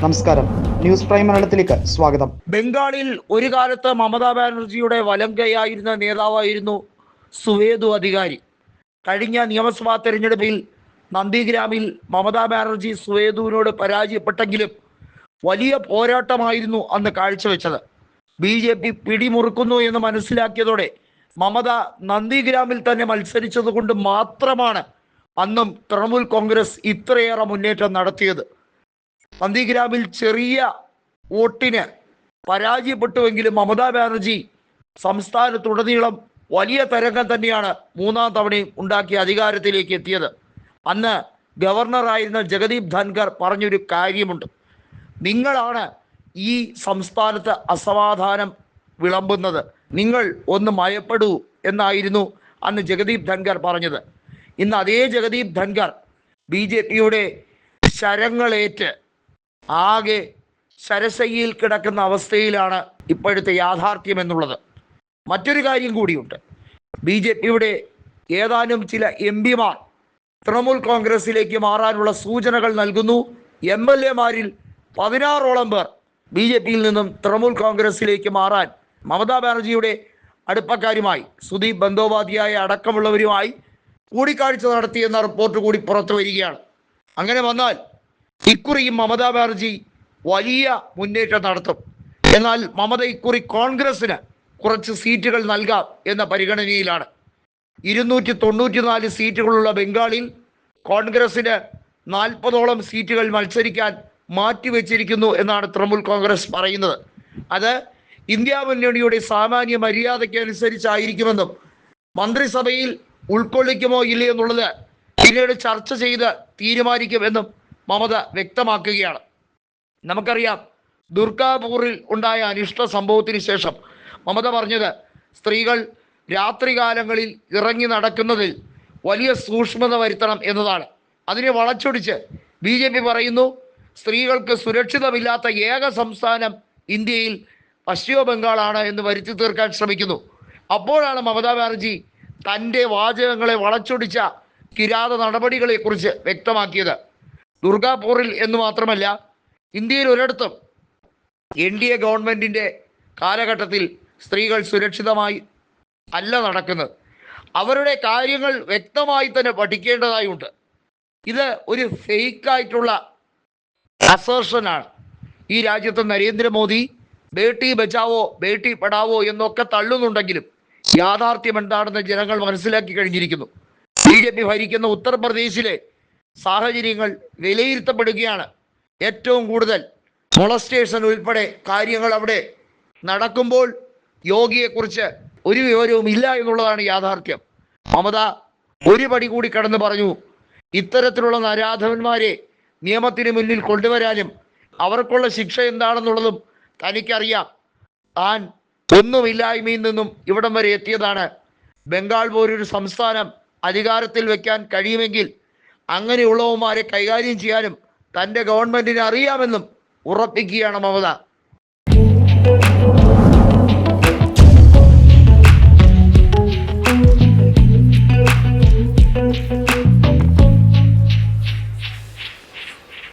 നമസ്കാരം. News prime മലയാളത്തിലേക്ക് സ്വാഗതം. ബംഗാളിൽ ഒരു കാലത്ത് മമതാ ബാനർജിയുടെ വലം കൈയായിരുന്ന നേതാവായിരുന്നു സുവേദു അധികാരി. കഴിഞ്ഞ നിയമസഭാ തെരഞ്ഞെടുപ്പിൽ നന്ദിഗ്രാമിൽ മമതാ ബാനർജി സുവേദുവിനോട് പരാജയപ്പെട്ടെങ്കിലും വലിയ പോരാട്ടമായിരുന്നു അന്ന് കാഴ്ചവെച്ചത്. ബി ജെ പി പിടിമുറുക്കുന്നു എന്ന് മനസ്സിലാക്കിയതോടെ മമത നന്ദിഗ്രാമിൽ തന്നെ മത്സരിച്ചതുകൊണ്ട് മാത്രമാണ് അന്നും തൃണമൂൽ കോൺഗ്രസ് ഇത്രയേറെ മുന്നേറ്റം നടത്തിയത്. നന്ദിഗ്രാമിൽ ചെറിയ വോട്ടിന് പരാജയപ്പെട്ടുവെങ്കിലും മമതാ ബാനർജി സംസ്ഥാനത്തുടനീളം വലിയ തരംഗം തന്നെയാണ് മൂന്നാം തവണയും ഉണ്ടാക്കി അധികാരത്തിലേക്ക് എത്തിയത്. അന്ന് ഗവർണറായിരുന്ന ജഗദീപ് ധൻഖർ പറഞ്ഞൊരു കാര്യമുണ്ട്. നിങ്ങളാണ് ഈ സംസ്ഥാനത്ത് അസമാധാനം വിളമ്പുന്നത്. നിങ്ങൾ ഒന്ന് മയപ്പെടൂ എന്നായിരുന്നു അന്ന് ജഗദീപ് ധൻഖർ പറഞ്ഞത്. ഇന്ന് അതേ ജഗദീപ് ധൻഖർ ബി ജെ പിയുടെ ശരങ്ങളേറ്റ് ആകെ സരസയിൽ കിടക്കുന്ന അവസ്ഥയിലാണ് ഇപ്പോഴത്തെ യാഥാർത്ഥ്യം എന്നുള്ളത്. മറ്റൊരു കാര്യം കൂടിയുണ്ട്. ബി ജെ പിയുടെ ഏതാനും ചില എം പിമാർ തൃണമൂൽ കോൺഗ്രസിലേക്ക് മാറാനുള്ള സൂചനകൾ നൽകുന്നു. എം എൽ എമാരിൽ പതിനാറോളം പേർ ബി ജെ പിയിൽ നിന്നും തൃണമൂൽ കോൺഗ്രസിലേക്ക് മാറാൻ മമതാ ബാനർജിയുടെ അടുപ്പക്കാരുമായി സുദീപ് ബന്ദോപാധ്യായ അടക്കമുള്ളവരുമായി കൂടിക്കാഴ്ച നടത്തിയെന്ന റിപ്പോർട്ട് കൂടി പുറത്തു വരികയാണ്. അങ്ങനെ വന്നാൽ ഇക്കുറിയും മമതാ ബാനർജി വലിയ മുന്നേറ്റം നടത്തും. എന്നാൽ മമത ഇക്കുറി കോൺഗ്രസിന് കുറച്ച് സീറ്റുകൾ നൽകാം എന്ന പരിഗണനയിലാണ്. ഇരുന്നൂറ്റി തൊണ്ണൂറ്റിനാല് സീറ്റുകളുള്ള ബംഗാളിൽ കോൺഗ്രസിന് നാൽപ്പതോളം സീറ്റുകൾ മത്സരിക്കാൻ മാറ്റിവെച്ചിരിക്കുന്നു എന്നാണ് തൃണമൂൽ കോൺഗ്രസ് പറയുന്നത്. അത് ഇന്ത്യ മുന്നണിയുടെ സാമാന്യ മര്യാദയ്ക്ക് അനുസരിച്ചായിരിക്കുമെന്നും മന്ത്രിസഭയിൽ ഉൾക്കൊള്ളിക്കുമോ ഇല്ലയെന്നുള്ളത് പിന്നീട് ചർച്ച ചെയ്ത് തീരുമാനിക്കുമെന്നും മമത വ്യക്തമാക്കുകയാണ്. നമുക്കറിയാം ദുർഗാപൂറിൽ ഉണ്ടായ അനിഷ്ട സംഭവത്തിന് ശേഷം മമത പറഞ്ഞത് സ്ത്രീകൾ രാത്രികാലങ്ങളിൽ ഇറങ്ങി നടക്കുന്നതിൽ വലിയ സൂക്ഷ്മത വരുത്തണം എന്നതാണ്. അതിനെ വളച്ചൊടിച്ച് ബി ജെ പി പറയുന്നു സ്ത്രീകൾക്ക് സുരക്ഷിതമില്ലാത്ത ഏക സംസ്ഥാനം ഇന്ത്യയിൽ പശ്ചിമ ബംഗാളാണ് എന്ന് വരുത്തി തീർക്കാൻ ശ്രമിക്കുന്നു. അപ്പോഴാണ് മമതാ ബാനർജി തന്റെ വാചകങ്ങളെ വളച്ചൊടിച്ച കിരാത നടപടികളെക്കുറിച്ച് വ്യക്തമാക്കിയത്. ദുർഗാപൂറിൽ എന്ന് മാത്രമല്ല ഇന്ത്യയിൽ ഒരിടത്തും എൻ ഡി എ ഗവൺമെന്റിന്റെ കാലഘട്ടത്തിൽ സ്ത്രീകൾ സുരക്ഷിതമായി അല്ല നടക്കുന്നത്. അവരുടെ കാര്യങ്ങൾ വ്യക്തമായി തന്നെ പഠിക്കേണ്ടതായുണ്ട്. ഇത് ഒരു ഫേക്കായിട്ടുള്ള അസേഷനാണ് ഈ രാജ്യത്ത് നരേന്ദ്രമോദി ബേട്ടി ബച്ചാവോ ബേട്ടി പെടാവോ എന്നൊക്കെ തള്ളുന്നുണ്ടെങ്കിലും യാഥാർത്ഥ്യം എന്താണെന്ന് ജനങ്ങൾ മനസ്സിലാക്കി കഴിഞ്ഞിരിക്കുന്നു. ബി ജെ പി ഭരിക്കുന്ന ഉത്തർപ്രദേശിലെ സാഹചര്യങ്ങൾ വിലയിരുത്തപ്പെടുകയാണ്. ഏറ്റവും കൂടുതൽ മൊളസ്റ്റേഷൻ ഉൾപ്പെടെ കാര്യങ്ങൾ അവിടെ നടക്കുമ്പോൾ യോഗിയെക്കുറിച്ച് ഒരു വിവരവും ഇല്ല എന്നുള്ളതാണ് യാഥാർത്ഥ്യം. മമത ഒരു പടി കൂടി കടന്നു പറഞ്ഞു ഇത്തരത്തിലുള്ള നരാധവന്മാരെ നിയമത്തിന് മുന്നിൽ കൊണ്ടുവരാനും അവർക്കുള്ള ശിക്ഷ എന്താണെന്നുള്ളതും തനിക്കറിയാം. താൻ ഒന്നുമില്ലായ്മയിൽ നിന്നും ഇവിടം വരെ എത്തിയതാണ്. ബംഗാൾ പോലൊരു സംസ്ഥാനം അധികാരത്തിൽ വെക്കാൻ കഴിയുമെങ്കിൽ അങ്ങനെയുള്ളവന്മാരെ കൈകാര്യം ചെയ്യാനും തന്റെ ഗവൺമെന്റിന് അറിയാമെന്നും ഉറപ്പിക്കുകയാണ് മമത.